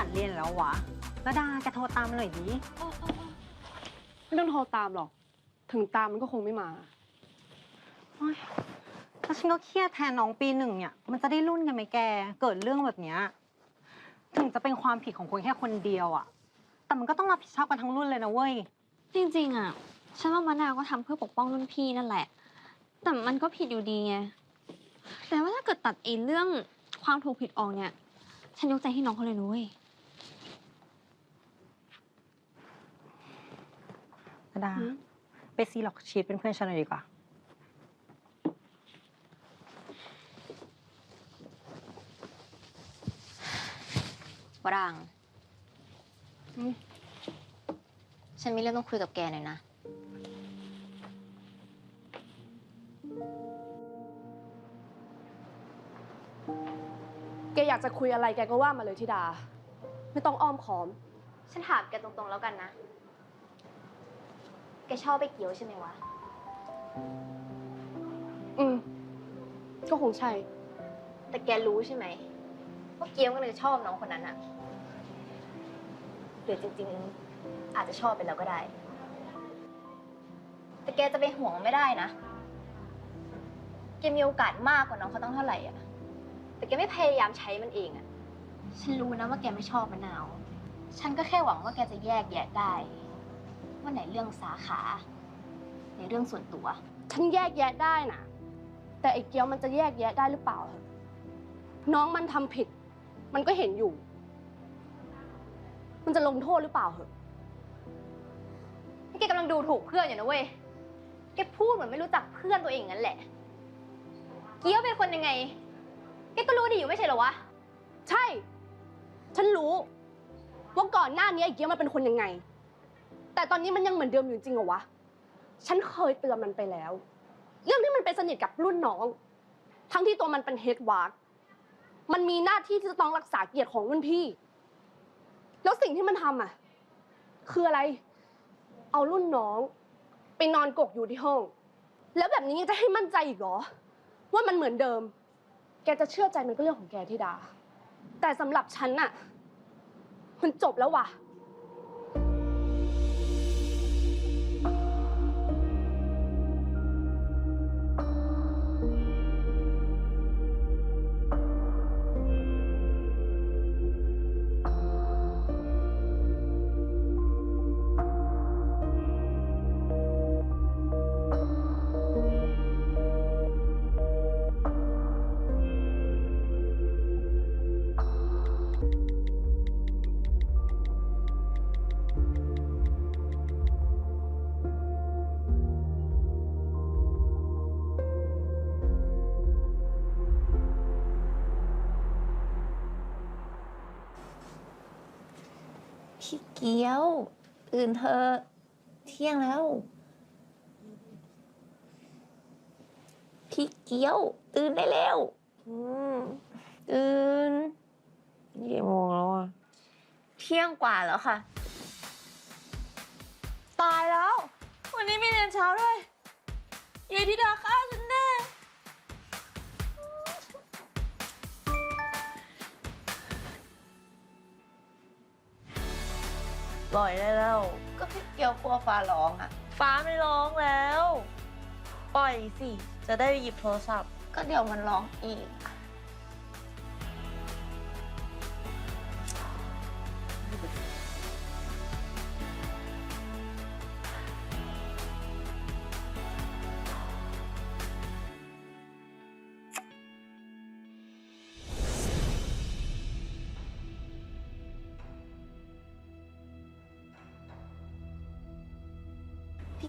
าสเรียนแล้ววะระดาแกโทรตามมาหน่อยดิไม่ต้องโทรตามหรอก ถึงตามมันก็คงไม่มาโอ๊ยแล้วฉันก็เครียดแทนน้องปีหนึ่งเนี่ย มันจะได้รุ่นกันไหมแก เกิดเรื่องแบบเนี้ย ถึงจะเป็นความผิดของคนแค่คนเดียวอะแต่มันก็ต้องรับผิดชอบกันทั้งรุ่นเลยนะเว้ย จริงๆอะ ฉันว่ามะนาวก็ทำเพื่อปกป้องรุ่นพี่นั่นแหละ แต่มันก็ผิดอยู่ดีไง แต่ว่าถ้าเกิดตัดไอ้เรื่องความถูกผิดออกเนี่ย ฉันยกใจให้น้องเขาเลยนุ้ย ระดาหืมไปซีล็อกชีตเป็นเพื่อนฉันหน่อยดีกว่า วรัง อืม ฉันมีเรื่องต้องคุยกับแกหน่อยนะ แกอยากจะคุยอะไรแกก็ว่ามาเลยธิดา ไม่ต้องอ้อมค้อม ฉันถามแกตรงๆแล้วกันนะ แกชอบไปเกียวใช่ไหมวะ อืม ก็คงใช่ แต่แกรู้ใช่ไหมว่าเกียวก็เลยชอบน้องคนนั้นอะหรือจริง ๆ อาจจะชอบไปแล้วก็ได้ แต่แกจะไปห่วงไม่ได้นะ แกมีโอกาสมากกว่าน้องเขาตั้งเท่าไหร่อะแต่แกไม่พยายามใช้มันเองอะฉันรู้นะว่าแกไม่ชอบมะนาว ฉันก็แค่หวังว่าแกจะแยกแยะได้ ว่าไหนเรื่องสาขา ในเรื่องส่วนตัว ฉันแยกแยะได้นะแต่ไอ้เกียวมันจะแยกแยะได้หรือเปล่าน้องมันทำผิด มันก็เห็นอยู่ มันจะลงโทษหรือเปล่าเหอะนี่แกกำลังดูถูกเพื่อนอยู่นะเว้ยแกพูดเหมือนไม่รู้จักเพื่อนตัวเองงั้นแหละ เกี้ยวเป็นคนยังไงแกก็รู้ดีอยู่ไม่ใช่เหรอวะ ใช่ ฉันรู้ ว่าก่อนหน้านี้ไอ้เกียวมันเป็นคนยังไง แต่ตอนนี้มันยังเหมือนเดิมอยู่จริงเหรอวะ ฉันเคยเตือนมันไปแล้ว เรื่องที่มันไปสนิทกับรุ่นน้อง ทั้งที่ตัวมันเป็นเฮดวาร์กมันมีหน้าที่ที่จะต้องรักษาเกียรติของรุ่นพี่ แล้วสิ่งที่มันทำอะ คืออะไร เอารุ่นน้อง ไปนอนกกอยู่ที่ห้อง แล้วแบบนี้ยังจะให้มั่นใจอีกเหรอ ว่ามันเหมือนเดิม แกจะเชื่อใจมันก็เรื่องของแกที่ดา แต่สำหรับฉันน่ะ มันจบแล้วว่ะ เกียวตื่นเธอะเที่ยงแล้ว พี่เกียว ตื่นได้แล้วอืมตื่นกี่โมงแล้วอะเที่ยงกว่าแล้วค่ะ ตายแล้ว วันนี้มีเรียนเช้าด้วยยายธิดาฆ่าฉันแน่ ปล่อยได้แล้ว ก็พี่เกียวกลัวฟ้าร้องอะฟ้าไม่ร้องแล้ว ปล่อยสิ จะได้หยิบโทรศัพท์ ก็เดี๋ยวมันร้องอีกพี่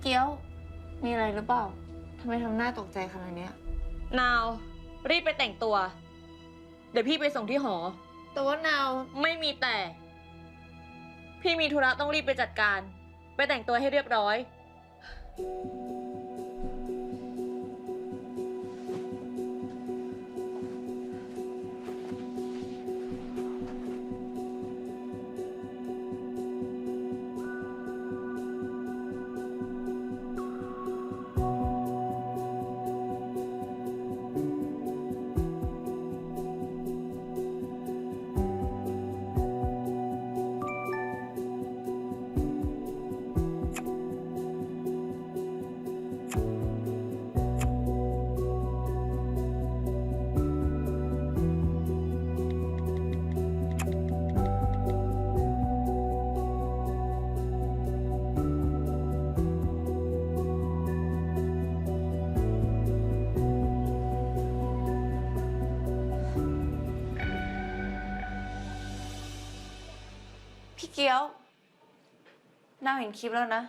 เกียว มีอะไรหรือเปล่าทำไมทำหน้าตกใจขนาดเนี้ย นาว รีบไปแต่งตัว เดี๋ยวพี่ไปส่งที่หอ แต่ว่านาวไม่มีแต่ พี่มีธุระต้องรีบไปจัดการ ไปแต่งตัวให้เรียบร้อย เกียวนาวเห็นคลิปแล้วนะ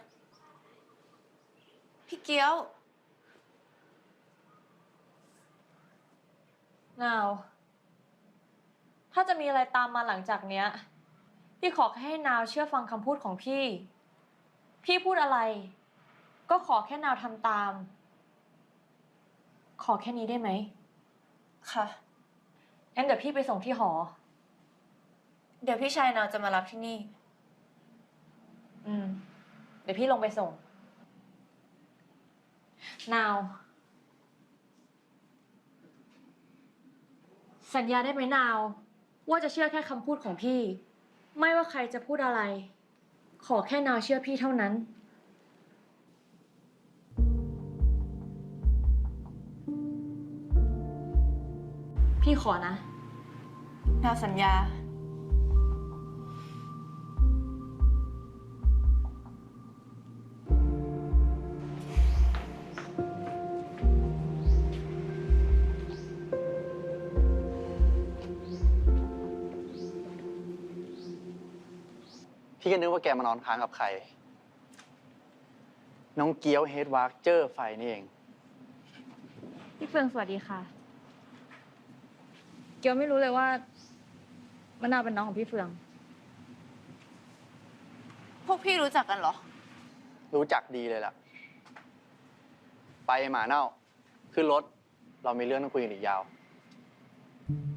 พี่เกียวนาว ถ้าจะมีอะไรตามมาหลังจากเนี้ย พี่ขอแค่ให้นาวเชื่อฟังคำพูดของพี่ พี่พูดอะไร ก็ขอแค่นาวทำตาม ขอแค่นี้ได้ไหม ค่ะ งั้นเดี๋ยวพี่ไปส่งที่หอ เดี๋ยวพี่ชายนาวจะมารับที่นี่ อืม เดี๋ยวพี่ลงไปส่ง นาว สัญญาได้ไหมนาว ว่าจะเชื่อแค่คำพูดของพี่ ไม่ว่าใครจะพูดอะไร ขอแค่นาวเชื่อพี่เท่านั้น พี่ขอนะ นาวสัญญา นึกว่าแกมานอนค้างกับใคร น้องเกียวเฮดวาร์กเจอร์ไฟนี่เอง พี่เฟืองสวัสดีค่ะ เกียวไม่รู้เลยว่ามะนาวเป็นน้องของพี่เฟือง พวกพี่รู้จักกันเหรอ รู้จักดีเลยล่ะ ไปหมาเน่า ขึ้นรถ เรามีเรื่องต้องคุยกันอีกยาว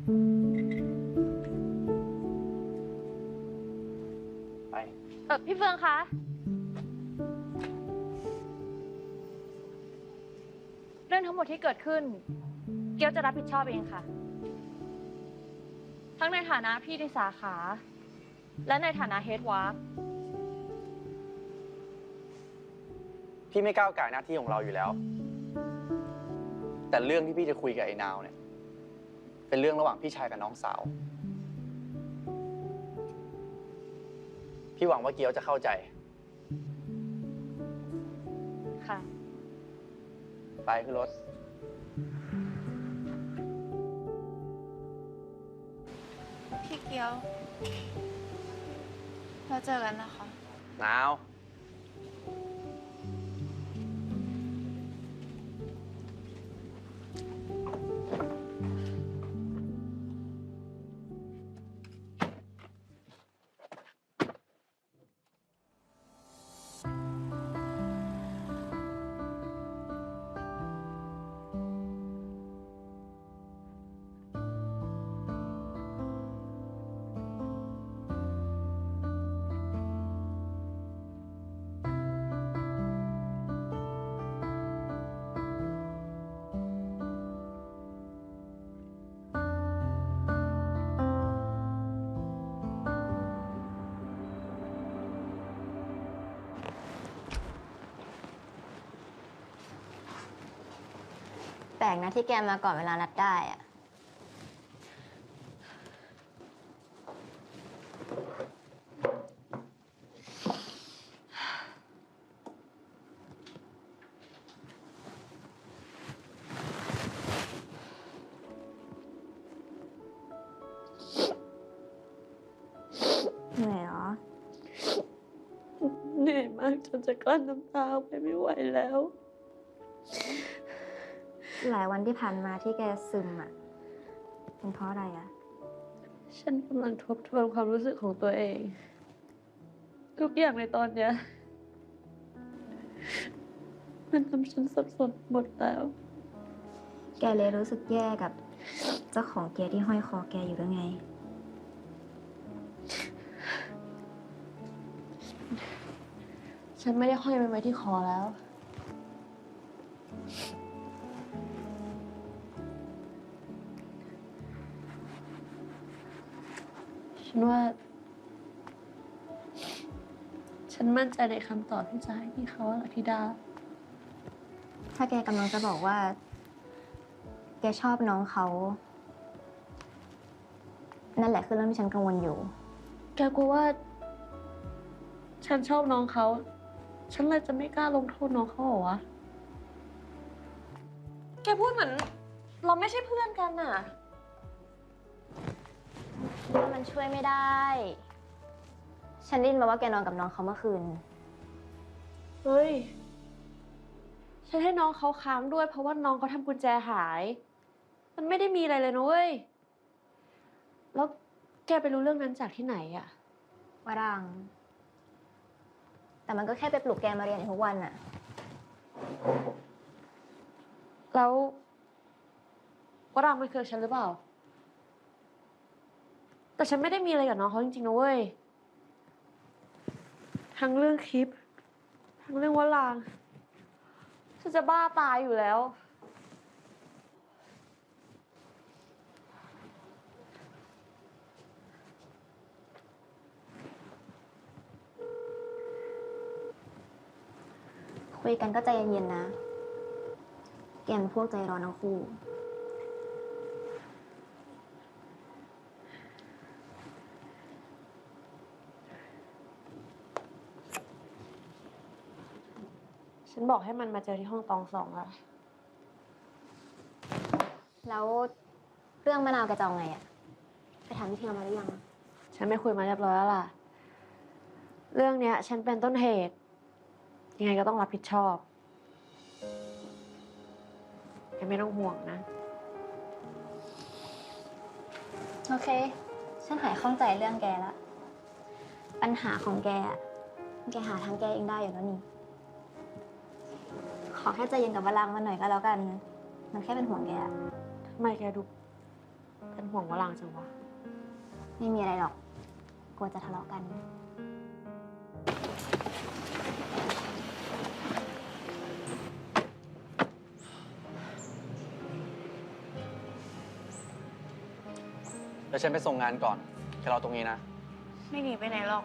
ไป เออพี่เฟืองคะ เรื่องทั้งหมดที่เกิดขึ้น เกียวจะรับผิดชอบเองค่ะ ทั้งในฐานะพี่ในสาขา และในฐานะเฮดวาร์พี่ไม่ก้าวไก่ายหน้าที่ของเราอยู่แล้ว แต่เรื่องที่พี่จะคุยกับไอ้นาวเนี่ย เป็นเรื่องระหว่างพี่ชายกับน้องสาว พี่หวังว่าเกียวจะเข้าใจ ค่ะ ไปขึ้นรถ พี่เกียว เราเจอกันนะคะ นาว ปลกนะที่แกมาก่อนเวลานัดได้อะเหนื่อยเหรอ เหนื่อยมากจนจะกลั้นน้ำตาออกไปไม่ไหวแล้ว หลายวันที่ผ่านมาที่แกซึมอะ เป็นเพราะอะไรอะ ฉันกำลังทบทวนความรู้สึกของตัวเอง ทุกอย่างในตอนเนี้ย มันทำฉันสับสนหมดแล้ว แกเลยรู้สึกแย่กับ เจ้าของเกียร์ที่ห้อยคอแกอยู่หรือไง ฉันไม่ได้ห้อยมันไว้ที่คอแล้ว ฉันว่า ฉันมั่นใจในคำตอบที่จะให้พี่เขาอะธิดา ถ้าแกกำลังจะบอกว่า แกชอบน้องเขา นั่นแหละคือเรื่องที่ฉันกังวลอยู่ แกกลัวว่า ฉันชอบน้องเขา ฉันเลยจะไม่กล้าลงโทษน้องเขาเหรอวะ แกพูดเหมือน เราไม่ใช่เพื่อนกันน่ะ มันช่วยไม่ได้ฉฉันได้ยินมาว่าแกนอนกับน้องเขาเมื่อคืน เฮ้ย ฉันให้น้องเขาค้างด้วย เพราะว่าน้องเขาทำกุญแจหาย มันไม่ได้มีอะไรเลยนะเว้ย แล้วแกไปรู้เรื่องนั้นจากที่ไหนอะวรัง แต่มันก็แค่ไปปลุกแกมาเรียนทุกวันอะแล้ววรางมันคือฉันหรือเปล่า แต่ฉันไม่ได้มีอะไรกับน้องเขาจริงๆนะเว้ย ทั้งเรื่องคลิป ทั้งเรื่องวราง ฉันจะบ้าตายอยู่แล้ว คุยกันก็ใจเย็นๆนะ แกมันพวกใจร้อนทั้งคู่ ฉันบอกให้มันมาเจอที่ห้องตองสองอะแล้วเรื่องมะนาวแกจะเอาไงอะไปถามพี่เทียมมาหรือยังฉันไม่คุยมาเรียบร้อยแล้วล่ะ เรื่องเนี้ย ฉันเป็นต้นเหตุ ยังไงก็ต้องรับผิดชอบแกไม่ต้องห่วงนะ โอเค ฉันหายข้องใจเรื่องแกละ ปัญหาของแกอะแกหาทางแก้เองได้อยู่แล้วนี่ ขอแค่ใจเย็นกับวลังมันหน่อยก็แล้วกัน มันแค่เป็นห่วงแกอะทำไมแกดูเป็นห่วงวรางจังวะ ไม่มีอะไรหรอก กลัวจะทะเลาะกัน เดี๋ยวฉันไปส่งงานก่อนแค่รอตรงนี้นะ ไม่หนีไปไหนหรอก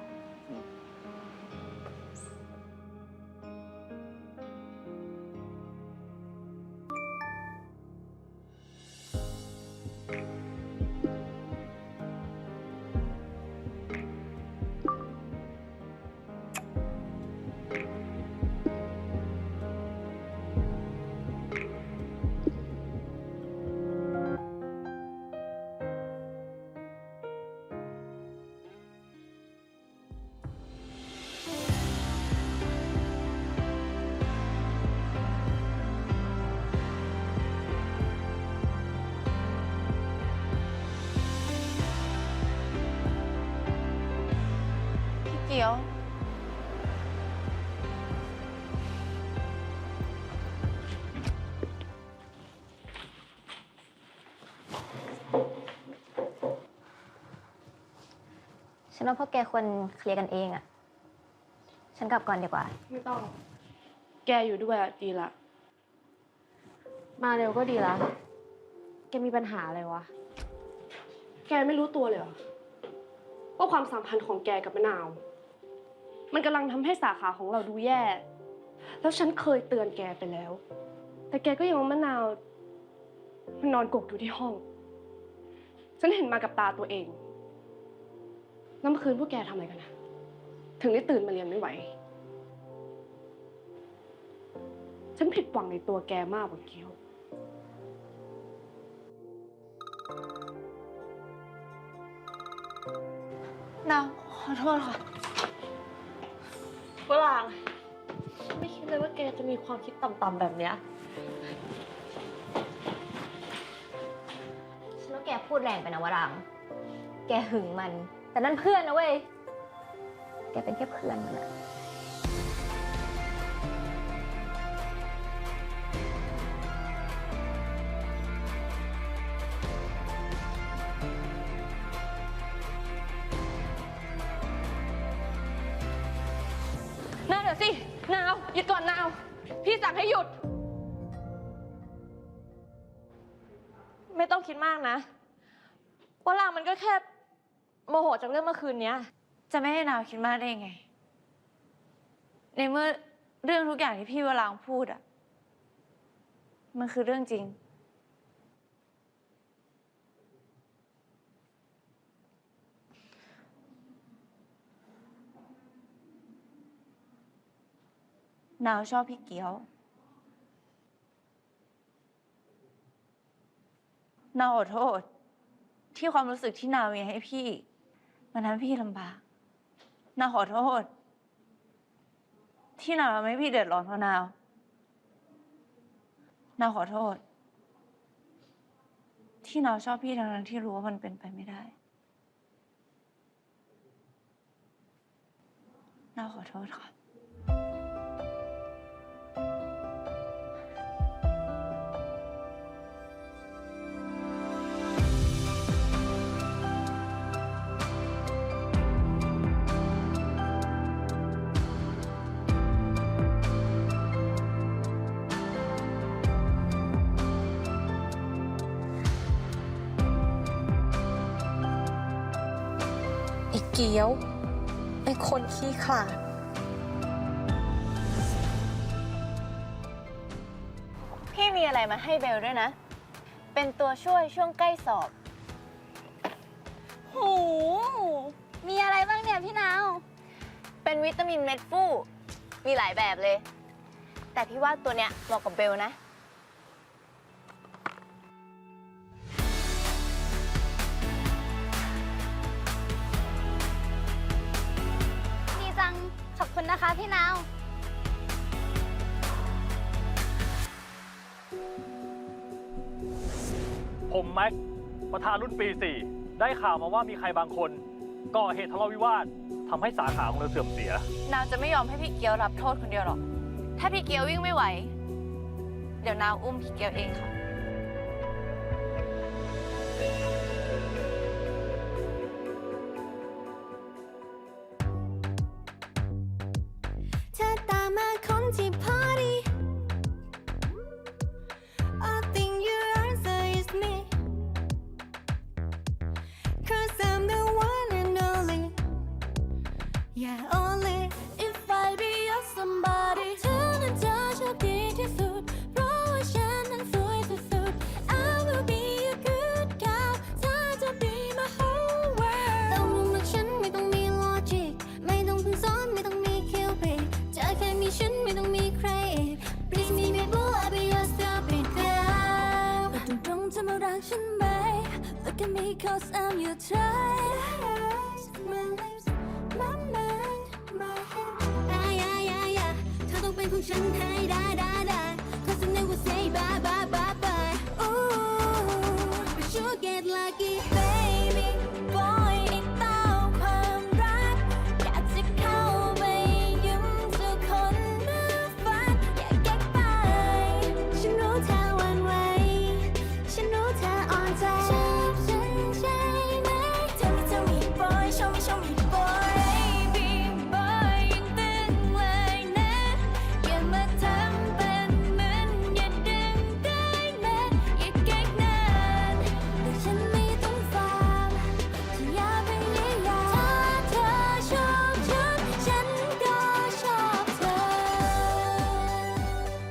เกียว ฉันว่าพวกแกควรเคลียร์กันเองอะฉันกลับก่อนดีกว่า ไม่ต้อง แกอยู่ด้วยอะดีละ มาเร็วก็ดีละ แกมีปัญหาอะไรวะ แกไม่รู้ตัวเลยเหรอว่าความสัมพันธ์ของแกกับมะนาว มันกำลังทำให้สาขาของเราดูแย่ แล้วฉันเคยเตือนแกไปแล้ว แต่แกก็ยังเอามะนาว มันนอนกกอยู่ที่ห้อง ฉันเห็นมากับตาตัวเอง แล้วเมื่อคืนพวกแกทำอะไรกันนะ ถึงได้ตื่นมาเรียนไม่ไหว ฉันผิดหวังในตัวแกมากกว่าเกียวนาวขอโทษค่ะ ฝรั่งไม่คิดเลยว่าแกจะมีความคิดต่ำๆแบบเนี้ย ฉันว่าแกพูดแรงไปนะวรัง แกหึงมัน แต่นั่นเพื่อนนะเว้ย แกเป็นแค่เพื่อนมันอะ สิ นาว หยุดก่อนนาว พี่สั่งให้หยุด ไม่ต้องคิดมากนะวรางมันก็แค่โมโหจากเรื่องเมื่อคืนเนี้ย จะไม่ให้นาวคิดมากได้ยังไง ในเมื่อเรื่องทุกอย่างที่พี่วรางพูดอะมันคือเรื่องจริง นาวชอบพี่เกียวนาวขอโทษ ที่ความรู้สึกที่นาวมีให้พี่ มันทำให้พี่ลำบากนาขอโทษ ที่นาวทำให้พี่เดือดร้อนเพราะนาวนาวขอโทษ ที่นาวชอบพี่ทั้งๆที่รู้ว่ามันเป็นไปไม่ได้นาวขอโทษค่ะ เกี้ยวไอ้คนขี้ขลาดพี่มีอะไรมาให้เบลด้วยนะ เป็นตัวช่วยช่วงใกล้สอบโหมีอะไรบ้างเนี่ยพี่นาว เป็นวิตามินเม็ดฟูมีหลายแบบเลย แต่พี่ว่าตัวเนี้ยเหมาะกับเบลนะ ประธานรุ่นปี 4 ได้ข่าวมาว่ามีใครบางคนก่อเหตุทะเลาะวิวาททำให้สาขาของเราเสื่อมเสีย นาวจะไม่ยอมให้พี่เกียวรับโทษคนเดียวหรอก ถ้าพี่เกียววิ่งไม่ไหว เดี๋ยวนาวอุ้มพี่เกียวเองค่ะ 真太